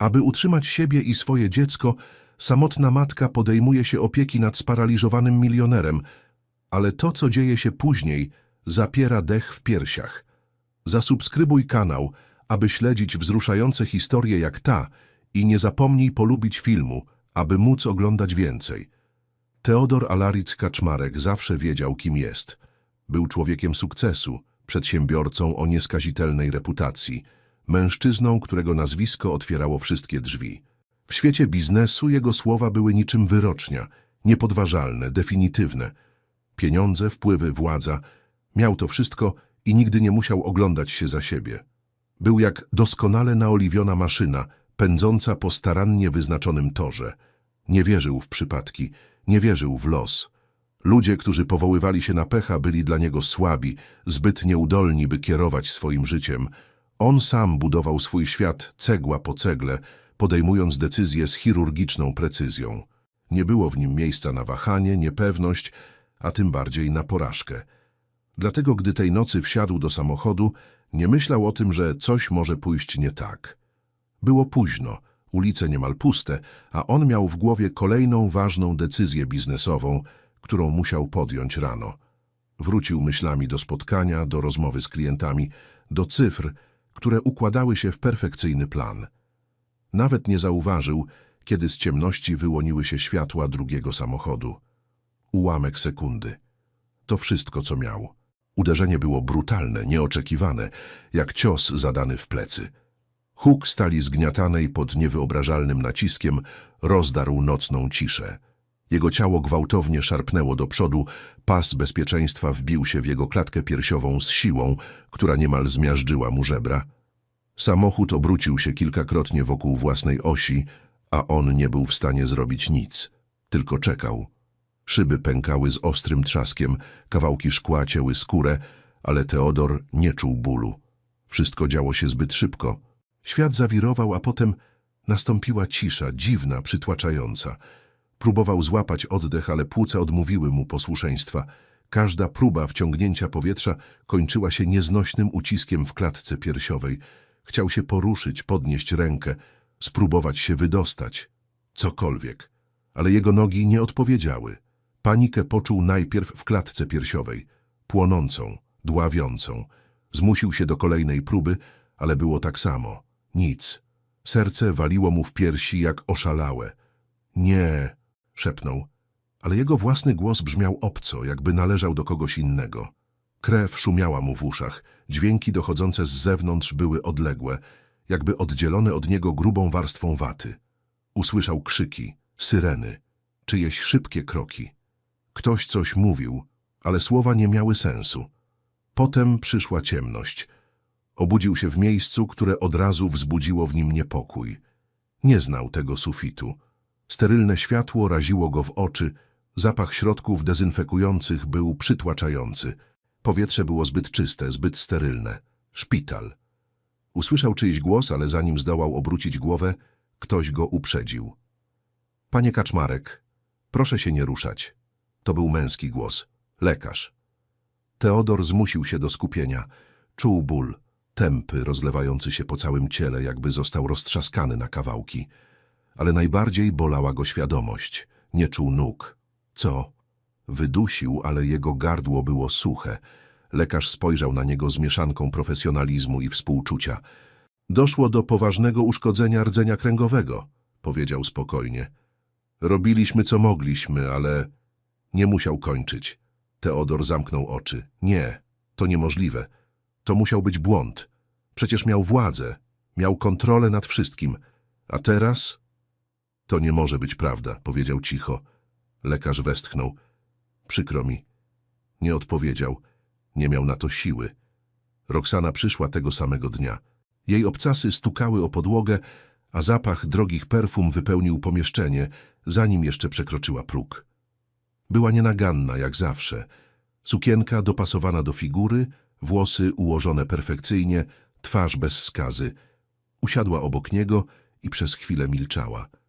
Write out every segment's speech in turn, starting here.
Aby utrzymać siebie i swoje dziecko, samotna matka podejmuje się opieki nad sparaliżowanym milionerem, ale to, co dzieje się później, zapiera dech w piersiach. Zasubskrybuj kanał, aby śledzić wzruszające historie jak ta i nie zapomnij polubić filmu, aby móc oglądać więcej. Teodor Alaric Kaczmarek zawsze wiedział, kim jest. Był człowiekiem sukcesu, przedsiębiorcą o nieskazitelnej reputacji, mężczyzną, którego nazwisko otwierało wszystkie drzwi. W świecie biznesu jego słowa były niczym wyrocznia, niepodważalne, definitywne. Pieniądze, wpływy, władza. Miał to wszystko i nigdy nie musiał oglądać się za siebie. Był jak doskonale naoliwiona maszyna, pędząca po starannie wyznaczonym torze. Nie wierzył w przypadki, nie wierzył w los. Ludzie, którzy powoływali się na pecha, byli dla niego słabi, zbyt nieudolni, by kierować swoim życiem. On sam budował swój świat cegła po cegle, podejmując decyzje z chirurgiczną precyzją. Nie było w nim miejsca na wahanie, niepewność, a tym bardziej na porażkę. Dlatego, gdy tej nocy wsiadł do samochodu, nie myślał o tym, że coś może pójść nie tak. Było późno, ulice niemal puste, a on miał w głowie kolejną ważną decyzję biznesową, którą musiał podjąć rano. Wrócił myślami do spotkania, do rozmowy z klientami, do cyfr, które układały się w perfekcyjny plan. Nawet nie zauważył, kiedy z ciemności wyłoniły się światła drugiego samochodu. Ułamek sekundy. To wszystko, co miał. Uderzenie było brutalne, nieoczekiwane, jak cios zadany w plecy. Huk stali zgniatanej pod niewyobrażalnym naciskiem rozdarł nocną ciszę. Jego ciało gwałtownie szarpnęło do przodu, pas bezpieczeństwa wbił się w jego klatkę piersiową z siłą, która niemal zmiażdżyła mu żebra. Samochód obrócił się kilkakrotnie wokół własnej osi, a on nie był w stanie zrobić nic. Tylko czekał. Szyby pękały z ostrym trzaskiem, kawałki szkła cięły skórę, ale Teodor nie czuł bólu. Wszystko działo się zbyt szybko. Świat zawirował, a potem nastąpiła cisza, dziwna, przytłaczająca. Próbował złapać oddech, ale płuca odmówiły mu posłuszeństwa. Każda próba wciągnięcia powietrza kończyła się nieznośnym uciskiem w klatce piersiowej. Chciał się poruszyć, podnieść rękę, spróbować się wydostać. Cokolwiek. Ale jego nogi nie odpowiedziały. Panikę poczuł najpierw w klatce piersiowej, płonącą, dławiącą. Zmusił się do kolejnej próby, ale było tak samo. Nic. Serce waliło mu w piersi jak oszalałe. Nie, szepnął, ale jego własny głos brzmiał obco, jakby należał do kogoś innego. Krew szumiała mu w uszach, dźwięki dochodzące z zewnątrz były odległe, jakby oddzielone od niego grubą warstwą waty. Usłyszał krzyki, syreny, czyjeś szybkie kroki. Ktoś coś mówił, ale słowa nie miały sensu. Potem przyszła ciemność. Obudził się w miejscu, które od razu wzbudziło w nim niepokój. Nie znał tego sufitu. Sterylne światło raziło go w oczy, zapach środków dezynfekujących był przytłaczający. Powietrze było zbyt czyste, zbyt sterylne. Szpital. Usłyszał czyjś głos, ale zanim zdołał obrócić głowę, ktoś go uprzedził. Panie Kaczmarek, proszę się nie ruszać. To był męski głos. Lekarz. Teodor zmusił się do skupienia. Czuł ból, tępy rozlewający się po całym ciele, jakby został roztrzaskany na kawałki. Ale najbardziej bolała go świadomość. Nie czuł nóg. Co? Wydusił, ale jego gardło było suche. Lekarz spojrzał na niego z mieszanką profesjonalizmu i współczucia. Doszło do poważnego uszkodzenia rdzenia kręgowego, powiedział spokojnie. Robiliśmy co mogliśmy, ale nie musiał kończyć. Teodor zamknął oczy. Nie, to niemożliwe. To musiał być błąd. Przecież miał władzę, miał kontrolę nad wszystkim. A teraz? To nie może być prawda, powiedział cicho. Lekarz westchnął. Przykro mi. Nie odpowiedział. Nie miał na to siły. Roxana przyszła tego samego dnia. Jej obcasy stukały o podłogę, a zapach drogich perfum wypełnił pomieszczenie, zanim jeszcze przekroczyła próg. Była nienaganna, jak zawsze. Sukienka dopasowana do figury, włosy ułożone perfekcyjnie, twarz bez skazy. Usiadła obok niego i przez chwilę milczała.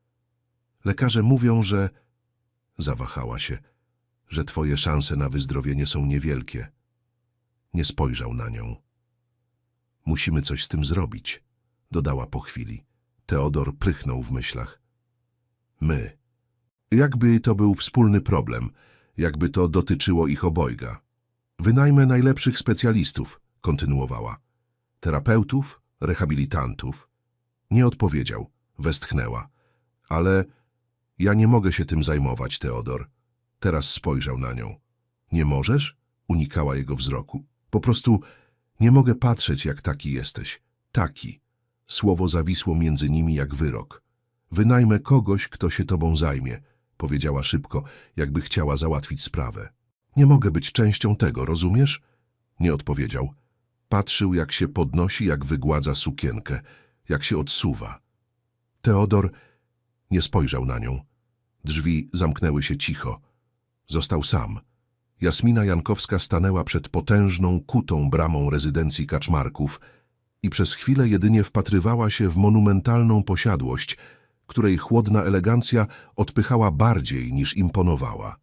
Lekarze mówią, że... Zawahała się, że twoje szanse na wyzdrowienie są niewielkie. Nie spojrzał na nią. Musimy coś z tym zrobić, dodała po chwili. Teodor prychnął w myślach. My. Jakby to był wspólny problem, jakby to dotyczyło ich obojga. Wynajmę najlepszych specjalistów, kontynuowała. Terapeutów, rehabilitantów. Nie odpowiedział, westchnęła. Ale ja nie mogę się tym zajmować, Teodor. Teraz spojrzał na nią. Nie możesz? Unikała jego wzroku. Po prostu nie mogę patrzeć, jak taki jesteś. Taki. Słowo zawisło między nimi jak wyrok. Wynajmę kogoś, kto się tobą zajmie, powiedziała szybko, jakby chciała załatwić sprawę. Nie mogę być częścią tego, rozumiesz? Nie odpowiedział. Patrzył, jak się podnosi, jak wygładza sukienkę, jak się odsuwa. Teodor nie spojrzał na nią. Drzwi zamknęły się cicho. Został sam. Jasmina Jankowska stanęła przed potężną, kutą bramą rezydencji Kaczmarków i przez chwilę jedynie wpatrywała się w monumentalną posiadłość, której chłodna elegancja odpychała bardziej niż imponowała.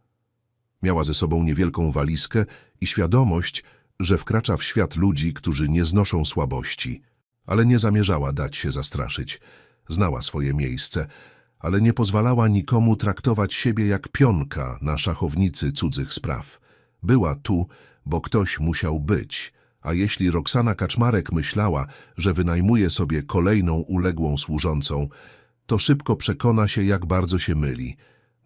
Miała ze sobą niewielką walizkę i świadomość, że wkracza w świat ludzi, którzy nie znoszą słabości, ale nie zamierzała dać się zastraszyć. Znała swoje miejsce, ale nie pozwalała nikomu traktować siebie jak pionka na szachownicy cudzych spraw. Była tu, bo ktoś musiał być, a jeśli Roxana Kaczmarek myślała, że wynajmuje sobie kolejną uległą służącą, to szybko przekona się, jak bardzo się myli.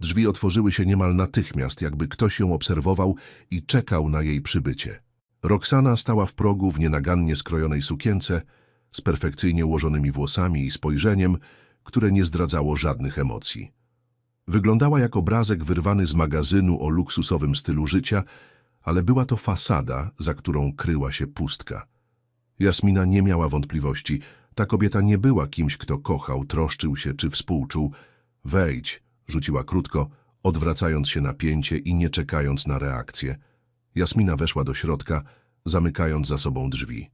Drzwi otworzyły się niemal natychmiast, jakby ktoś ją obserwował i czekał na jej przybycie. Roxana stała w progu w nienagannie skrojonej sukience, z perfekcyjnie ułożonymi włosami i spojrzeniem, które nie zdradzało żadnych emocji. Wyglądała jak obrazek wyrwany z magazynu o luksusowym stylu życia, ale była to fasada, za którą kryła się pustka. Jasmina nie miała wątpliwości. Ta kobieta nie była kimś, kto kochał, troszczył się czy współczuł. Wejdź, rzuciła krótko, odwracając się na pięcie i nie czekając na reakcję. Jasmina weszła do środka, zamykając za sobą drzwi.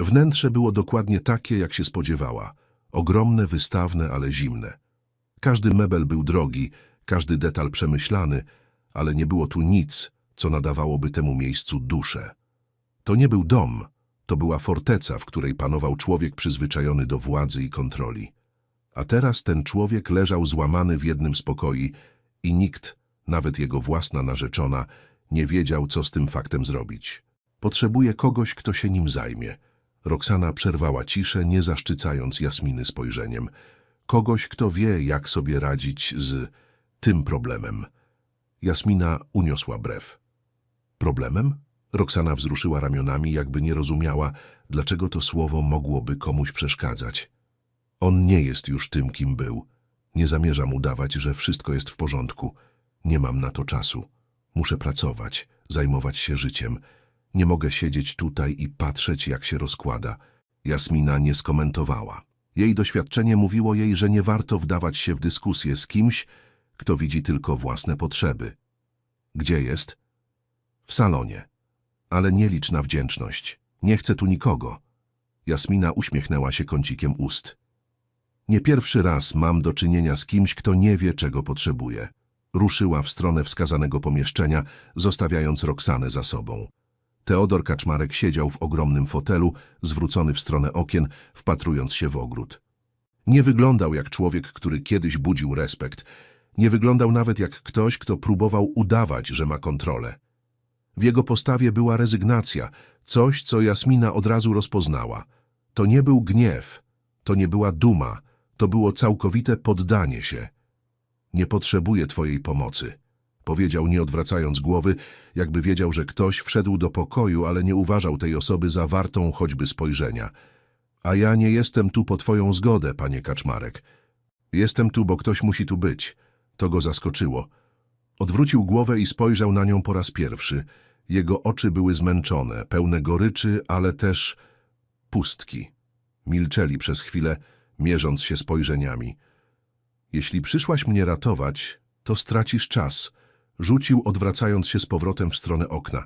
Wnętrze było dokładnie takie, jak się spodziewała. Ogromne, wystawne, ale zimne. Każdy mebel był drogi, każdy detal przemyślany, ale nie było tu nic, co nadawałoby temu miejscu duszę. To nie był dom, to była forteca, w której panował człowiek przyzwyczajony do władzy i kontroli. A teraz ten człowiek leżał złamany w jednym z pokoi i nikt, nawet jego własna narzeczona, nie wiedział, co z tym faktem zrobić. Potrzebuje kogoś, kto się nim zajmie. Roxana przerwała ciszę, nie zaszczycając Jasminy spojrzeniem. Kogoś, kto wie, jak sobie radzić z tym problemem. Jasmina uniosła brew. Problemem? Roxana wzruszyła ramionami, jakby nie rozumiała, dlaczego to słowo mogłoby komuś przeszkadzać. On nie jest już tym, kim był. Nie zamierzam udawać, że wszystko jest w porządku. Nie mam na to czasu. Muszę pracować, zajmować się życiem. Nie mogę siedzieć tutaj i patrzeć, jak się rozkłada. Jasmina nie skomentowała. Jej doświadczenie mówiło jej, że nie warto wdawać się w dyskusję z kimś, kto widzi tylko własne potrzeby. Gdzie jest? W salonie. Ale nie licz na wdzięczność. Nie chcę tu nikogo. Jasmina uśmiechnęła się kącikiem ust. Nie pierwszy raz mam do czynienia z kimś, kto nie wie, czego potrzebuje. Ruszyła w stronę wskazanego pomieszczenia, zostawiając Roxanę za sobą. Teodor Kaczmarek siedział w ogromnym fotelu, zwrócony w stronę okien, wpatrując się w ogród. Nie wyglądał jak człowiek, który kiedyś budził respekt. Nie wyglądał nawet jak ktoś, kto próbował udawać, że ma kontrolę. W jego postawie była rezygnacja, coś, co Jasmina od razu rozpoznała. To nie był gniew, to nie była duma, to było całkowite poddanie się. Nie potrzebuję twojej pomocy, powiedział nie odwracając głowy, jakby wiedział, że ktoś wszedł do pokoju, ale nie uważał tej osoby za wartą choćby spojrzenia. A ja nie jestem tu po twoją zgodę, panie Kaczmarek. Jestem tu, bo ktoś musi tu być. To go zaskoczyło. Odwrócił głowę i spojrzał na nią po raz pierwszy. Jego oczy były zmęczone, pełne goryczy, ale też pustki. Milczeli przez chwilę, mierząc się spojrzeniami. Jeśli przyszłaś mnie ratować, to stracisz czas. Rzucił, odwracając się z powrotem w stronę okna.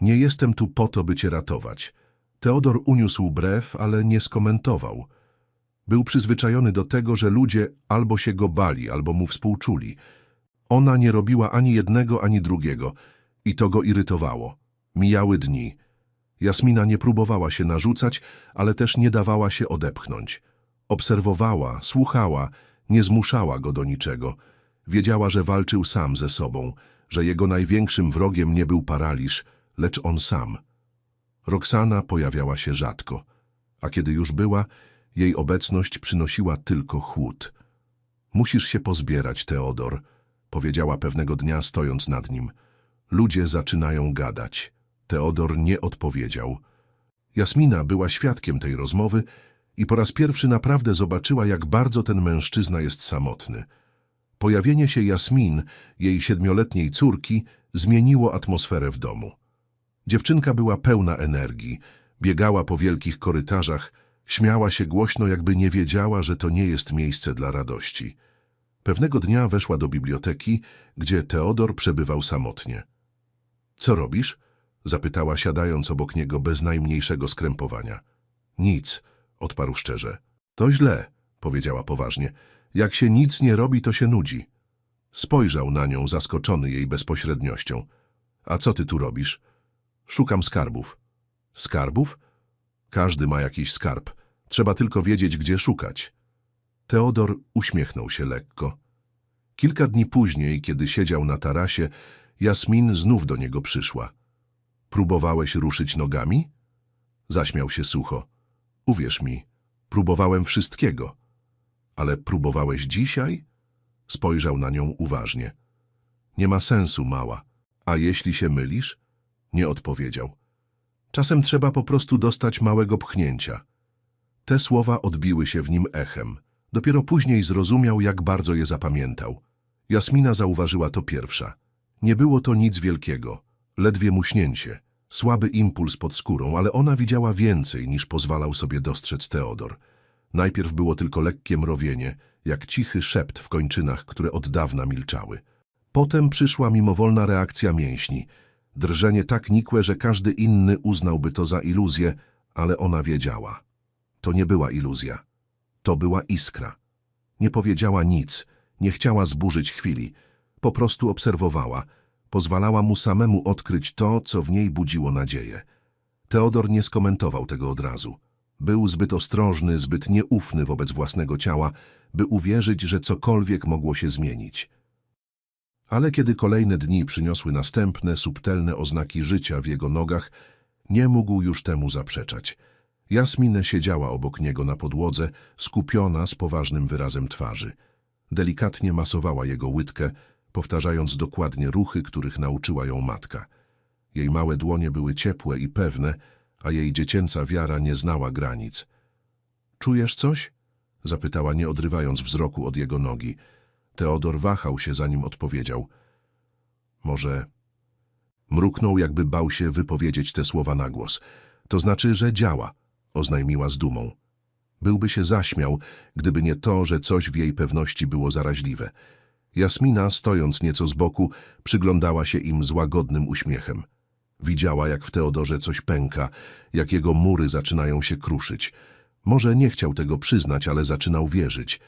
Nie jestem tu po to, by cię ratować. Teodor uniósł brew, ale nie skomentował. Był przyzwyczajony do tego, że ludzie albo się go bali, albo mu współczuli. Ona nie robiła ani jednego, ani drugiego i to go irytowało. Mijały dni. Jasmina nie próbowała się narzucać, ale też nie dawała się odepchnąć. Obserwowała, słuchała, nie zmuszała go do niczego. Wiedziała, że walczył sam ze sobą, że jego największym wrogiem nie był paraliż, lecz on sam. Roxana pojawiała się rzadko, a kiedy już była, jej obecność przynosiła tylko chłód. Musisz się pozbierać, Teodor, powiedziała pewnego dnia, stojąc nad nim. Ludzie zaczynają gadać. Teodor nie odpowiedział. Jasmina była świadkiem tej rozmowy i po raz pierwszy naprawdę zobaczyła, jak bardzo ten mężczyzna jest samotny. Pojawienie się Jasmin, jej siedmioletniej córki, zmieniło atmosferę w domu. Dziewczynka była pełna energii, biegała po wielkich korytarzach, śmiała się głośno, jakby nie wiedziała, że to nie jest miejsce dla radości. Pewnego dnia weszła do biblioteki, gdzie Teodor przebywał samotnie. Co robisz? zapytała, siadając obok niego bez najmniejszego skrępowania. Nic, odparł szczerze. To źle, powiedziała poważnie. Jak się nic nie robi, to się nudzi. Spojrzał na nią, zaskoczony jej bezpośredniością. A co ty tu robisz? Szukam skarbów. Skarbów? Każdy ma jakiś skarb. Trzeba tylko wiedzieć, gdzie szukać. Teodor uśmiechnął się lekko. Kilka dni później, kiedy siedział na tarasie, Jasmin znów do niego przyszła. Próbowałeś ruszyć nogami? Zaśmiał się sucho. Uwierz mi, próbowałem wszystkiego. Ale próbowałeś dzisiaj? Spojrzał na nią uważnie. Nie ma sensu, mała. A jeśli się mylisz? Nie odpowiedział. Czasem trzeba po prostu dostać małego pchnięcia. Te słowa odbiły się w nim echem. Dopiero później zrozumiał, jak bardzo je zapamiętał. Jasmina zauważyła to pierwsza. Nie było to nic wielkiego, ledwie muśnięcie, słaby impuls pod skórą, ale ona widziała więcej, niż pozwalał sobie dostrzec Teodor. Najpierw było tylko lekkie mrowienie, jak cichy szept w kończynach, które od dawna milczały. Potem przyszła mimowolna reakcja mięśni. Drżenie tak nikłe, że każdy inny uznałby to za iluzję, ale ona wiedziała. To nie była iluzja. To była iskra. Nie powiedziała nic, nie chciała zburzyć chwili. Po prostu obserwowała. Pozwalała mu samemu odkryć to, co w niej budziło nadzieję. Teodor nie skomentował tego od razu. Był zbyt ostrożny, zbyt nieufny wobec własnego ciała, by uwierzyć, że cokolwiek mogło się zmienić. Ale kiedy kolejne dni przyniosły następne, subtelne oznaki życia w jego nogach, nie mógł już temu zaprzeczać. Jasmin siedziała obok niego na podłodze, skupiona z poważnym wyrazem twarzy. Delikatnie masowała jego łydkę, powtarzając dokładnie ruchy, których nauczyła ją matka. Jej małe dłonie były ciepłe i pewne, a jej dziecięca wiara nie znała granic. Czujesz coś? zapytała, nie odrywając wzroku od jego nogi. Teodor wahał się, zanim odpowiedział. Może... Mruknął, jakby bał się wypowiedzieć te słowa na głos. To znaczy, że działa, oznajmiła z dumą. Byłby się zaśmiał, gdyby nie to, że coś w jej pewności było zaraźliwe. Jasmina, stojąc nieco z boku, przyglądała się im z łagodnym uśmiechem. Widziała, jak w Teodorze coś pęka, jak jego mury zaczynają się kruszyć. Może nie chciał tego przyznać, ale zaczynał wierzyć.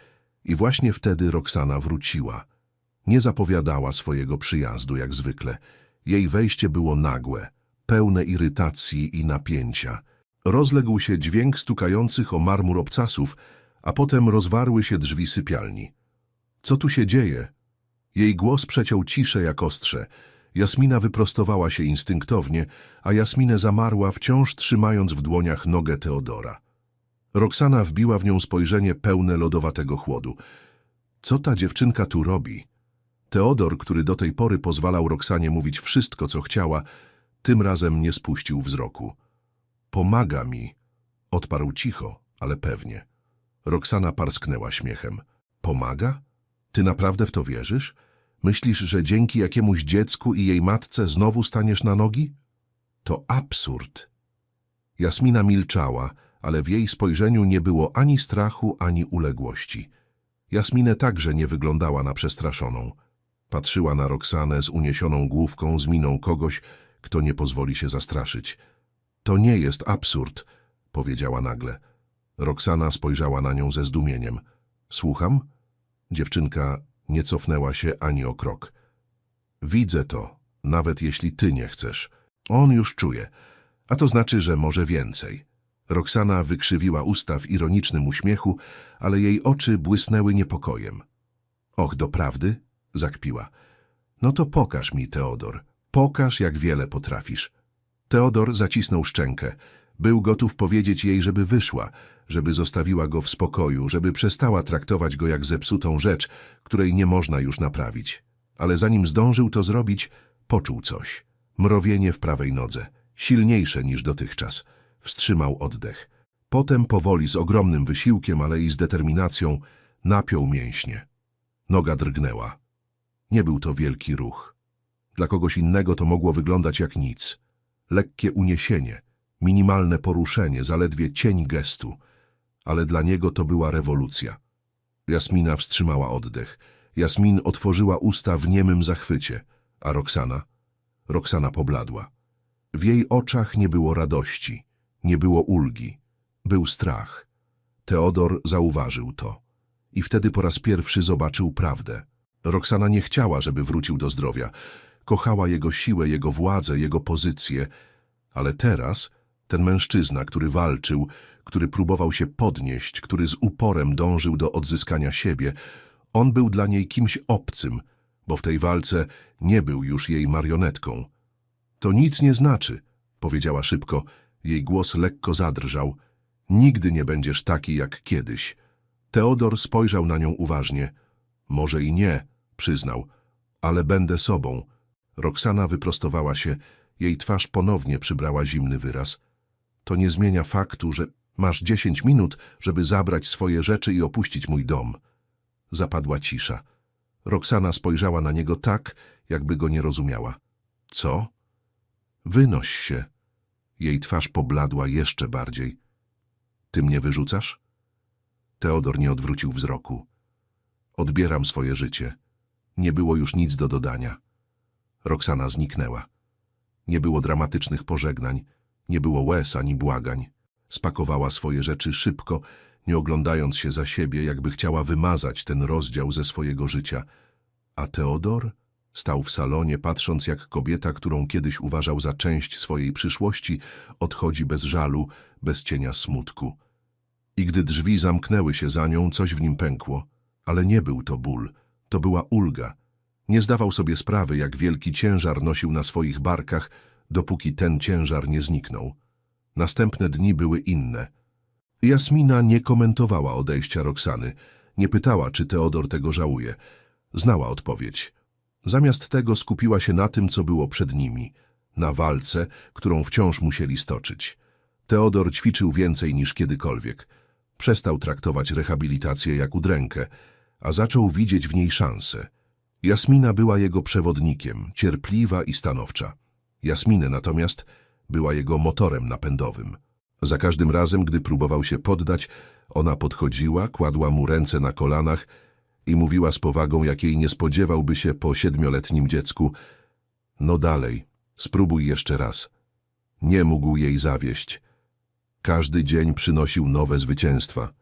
I właśnie wtedy Roxana wróciła. Nie zapowiadała swojego przyjazdu, jak zwykle. Jej wejście było nagłe, pełne irytacji i napięcia. Rozległ się dźwięk stukających o marmur obcasów, a potem rozwarły się drzwi sypialni. Co tu się dzieje? Jej głos przeciął ciszę jak ostrze. Jasmina wyprostowała się instynktownie, a Jasminę zamarła, wciąż trzymając w dłoniach nogę Teodora. Roxana wbiła w nią spojrzenie pełne lodowatego chłodu. Co ta dziewczynka tu robi? Teodor, który do tej pory pozwalał Roxanie mówić wszystko, co chciała, tym razem nie spuścił wzroku. Pomaga mi, odparł cicho, ale pewnie. Roxana parsknęła śmiechem. Pomaga? Ty naprawdę w to wierzysz? Myślisz, że dzięki jakiemuś dziecku i jej matce znowu staniesz na nogi? To absurd. Jasmina milczała, ale w jej spojrzeniu nie było ani strachu, ani uległości. Jasminę także nie wyglądała na przestraszoną. Patrzyła na Roxanę z uniesioną główką, z miną kogoś, kto nie pozwoli się zastraszyć. To nie jest absurd, powiedziała nagle. Roxana spojrzała na nią ze zdumieniem. Słucham? Dziewczynka nie cofnęła się ani o krok. Widzę to, nawet jeśli ty nie chcesz. On już czuje, a to znaczy, że może więcej. Roxana wykrzywiła usta w ironicznym uśmiechu, ale jej oczy błysnęły niepokojem. Och, doprawdy? zakpiła. No to pokaż mi, Teodor. Pokaż, jak wiele potrafisz. Teodor zacisnął szczękę. Był gotów powiedzieć jej, żeby wyszła, żeby zostawiła go w spokoju, żeby przestała traktować go jak zepsutą rzecz, której nie można już naprawić. Ale zanim zdążył to zrobić, poczuł coś. Mrowienie w prawej nodze, silniejsze niż dotychczas. Wstrzymał oddech. Potem powoli, z ogromnym wysiłkiem, ale i z determinacją, napiął mięśnie. Noga drgnęła. Nie był to wielki ruch. Dla kogoś innego to mogło wyglądać jak nic. Lekkie uniesienie, minimalne poruszenie, zaledwie cień gestu. Ale dla niego to była rewolucja. Jasmina wstrzymała oddech. Jasmin otworzyła usta w niemym zachwycie. A Roxana? Roxana pobladła. W jej oczach nie było radości, nie było ulgi. Był strach. Teodor zauważył to. I wtedy po raz pierwszy zobaczył prawdę. Roxana nie chciała, żeby wrócił do zdrowia. Kochała jego siłę, jego władzę, jego pozycję. Ale teraz ten mężczyzna, który walczył, który próbował się podnieść, który z uporem dążył do odzyskania siebie, on był dla niej kimś obcym, bo w tej walce nie był już jej marionetką. To nic nie znaczy, powiedziała szybko. Jej głos lekko zadrżał. Nigdy nie będziesz taki jak kiedyś. Teodor spojrzał na nią uważnie. Może i nie, przyznał, ale będę sobą. Roxana wyprostowała się, jej twarz ponownie przybrała zimny wyraz. To nie zmienia faktu, że masz dziesięć minut, żeby zabrać swoje rzeczy i opuścić mój dom. Zapadła cisza. Roxana spojrzała na niego tak, jakby go nie rozumiała. Co? Wynoś się. Jej twarz pobladła jeszcze bardziej. Ty mnie wyrzucasz? Teodor nie odwrócił wzroku. Odbieram swoje życie. Nie było już nic do dodania. Roxana zniknęła. Nie było dramatycznych pożegnań, nie było łez ani błagań. Spakowała swoje rzeczy szybko, nie oglądając się za siebie, jakby chciała wymazać ten rozdział ze swojego życia. A Teodor stał w salonie, patrząc jak kobieta, którą kiedyś uważał za część swojej przyszłości, odchodzi bez żalu, bez cienia smutku. I gdy drzwi zamknęły się za nią, coś w nim pękło. Ale nie był to ból, to była ulga. Nie zdawał sobie sprawy, jak wielki ciężar nosił na swoich barkach, dopóki ten ciężar nie zniknął. Następne dni były inne. Jasmina nie komentowała odejścia Roxany, nie pytała, czy Teodor tego żałuje. Znała odpowiedź. Zamiast tego skupiła się na tym, co było przed nimi, na walce, którą wciąż musieli stoczyć. Teodor ćwiczył więcej niż kiedykolwiek. Przestał traktować rehabilitację jak udrękę, a zaczął widzieć w niej szansę. Jasmina była jego przewodnikiem, cierpliwa i stanowcza. Jasminę natomiast była jego motorem napędowym. Za każdym razem, gdy próbował się poddać, ona podchodziła, kładła mu ręce na kolanach i mówiła z powagą, jakiej nie spodziewałby się po siedmioletnim dziecku. No dalej, spróbuj jeszcze raz. Nie mógł jej zawieść. Każdy dzień przynosił nowe zwycięstwa.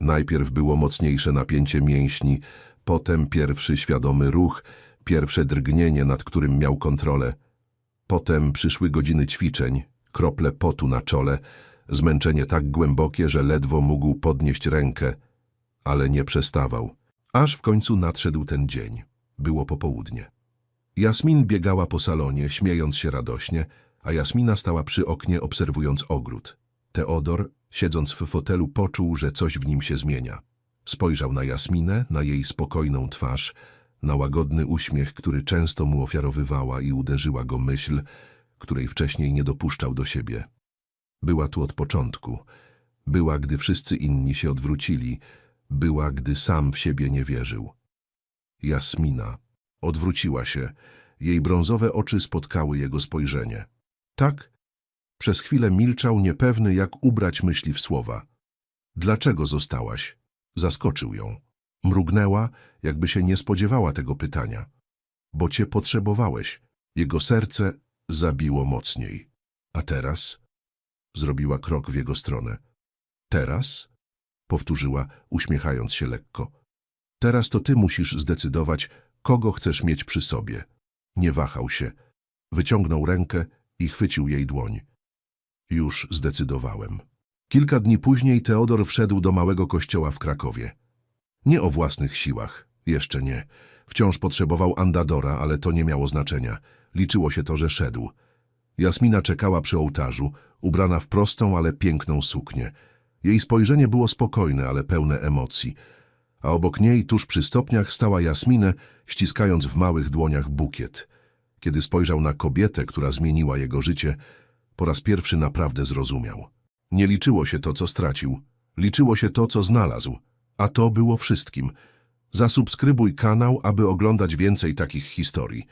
Najpierw było mocniejsze napięcie mięśni, potem pierwszy świadomy ruch, pierwsze drgnienie, nad którym miał kontrolę. Potem przyszły godziny ćwiczeń, krople potu na czole, zmęczenie tak głębokie, że ledwo mógł podnieść rękę, ale nie przestawał. Aż w końcu nadszedł ten dzień. Było popołudnie. Jasmin biegała po salonie, śmiejąc się radośnie, a Jasmina stała przy oknie, obserwując ogród. Teodor, siedząc w fotelu, poczuł, że coś w nim się zmienia. Spojrzał na Jasminę, na jej spokojną twarz, na łagodny uśmiech, który często mu ofiarowywała i uderzyła go myśl, której wcześniej nie dopuszczał do siebie. Była tu od początku. Była, gdy wszyscy inni się odwrócili. Była, gdy sam w siebie nie wierzył. Jasmina odwróciła się. Jej brązowe oczy spotkały jego spojrzenie. Tak? Przez chwilę milczał, niepewny, jak ubrać myśli w słowa. Dlaczego zostałaś? Zaskoczył ją. Mrugnęła, jakby się nie spodziewała tego pytania. Bo cię potrzebowałeś. Jego serce zabiło mocniej. A teraz? Zrobiła krok w jego stronę. Teraz? Powtórzyła, uśmiechając się lekko. Teraz to ty musisz zdecydować, kogo chcesz mieć przy sobie. Nie wahał się. Wyciągnął rękę i chwycił jej dłoń. Już zdecydowałem. Kilka dni później Teodor wszedł do małego kościoła w Krakowie. Nie o własnych siłach, jeszcze nie. Wciąż potrzebował andadora, ale to nie miało znaczenia. Liczyło się to, że szedł. Jasmina czekała przy ołtarzu, ubrana w prostą, ale piękną suknię. Jej spojrzenie było spokojne, ale pełne emocji. A obok niej, tuż przy stopniach, stała Jasminę, ściskając w małych dłoniach bukiet. Kiedy spojrzał na kobietę, która zmieniła jego życie, po raz pierwszy naprawdę zrozumiał. Nie liczyło się to, co stracił. Liczyło się to, co znalazł. A to było wszystkim. Zasubskrybuj kanał, aby oglądać więcej takich historii.